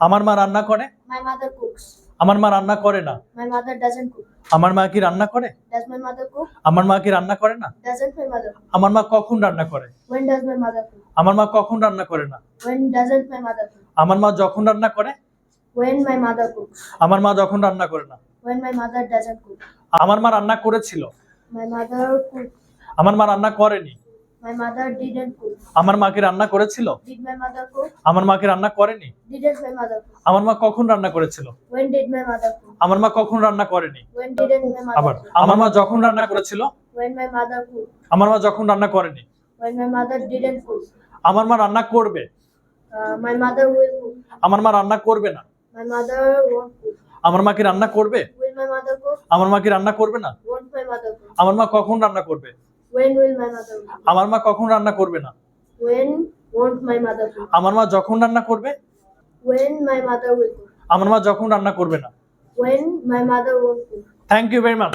আমার মা রান্না করে মাই মাদার কুকস আমার মা রান্না করে না মাই মাদার ডাজেন্ট কুক আমার মা কি রান্না করে ডাজ মাই মাদার কুক আমার মা কি রান্না করে না ডাজেন্ট মাই মাদার আমার মা কখন রান্না করে when does my mother cook আমার মা কখন রান্না করে না when doesn't my mother cook আমার মা যখন রান্না করে ওয়েন মাই মাদার কুক আমার মা যখন রান্না করে না when my mother doesn't cook আমার মা রান্না করেছিল মাই মাদার কুক আমার মা রান্না করেনি মাই আমার মাকে রান্না করেছিল আমার মাকে রান্না করেনি আমার মা কখন রান্না করেছিল আমার মা কখন রান্না করেনি আবার আমার মা যখন রান্না করেছিল আমার মা যখন রান্না করেনি আমার মা রান্না করবে আমার মা রান্না করবে না আমার মাকে রান্না করবে আমার মাকে রান্না করবে না আমার মা কখন রান্না করবে আমার মা কখন রান্না করবে না? আমার মা যখন রান্না করবে? আমার মা যখন রান্না করবে না? Thank you very much